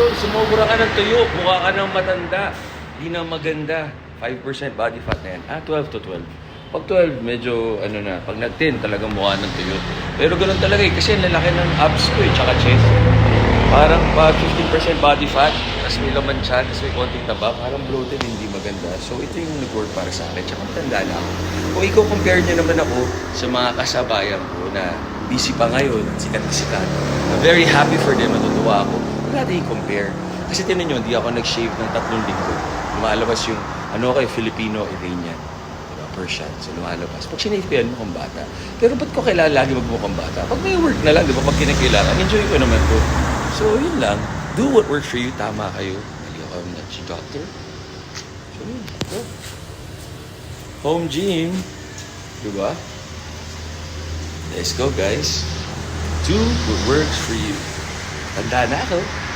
Idol, sumobra ka ng tuyo. Mukha ka ng matanda. Di na maganda. 5% body fat na yan. Ah, 12 to 12. Pag 12, medyo ano na. Pag nag-10, talagang mukha ng tuyo. Pero ganun talaga eh. Kasi lalaki ng abs ko eh, tsaka chest. Parang pa 15% body fat, tapos may laman siya, tapos may konting taba, parang bloated, hindi maganda. So ito yung nag-work para sa akin. Tsaka matanda na ako. Kung ikaw compare niyo naman ako sa mga kasabayan ko na busy pa ngayon, sikat na sikat. I'm very happy for them, natutuwa ako. Wala tayong compare. Kasi tinan nyo, hindi ako nag-shave ng tatlong linggo. Lumalabas yung, ano kay Filipino, Iranian. Diba? Persian. So lumalabas. Pag sinave ko yan, mukhang bata. Pero ba't ko kailangan lagi magmukhang bata? Pag may work na lang, di ba? Pag kinakailangan, enjoy ko naman to. So yun lang. Do what works for you. Tama kayo. Mali ako na si doctor. So yun. Go. Home gym. Diba? Let's go, guys. Do what works for you. Handa na ako.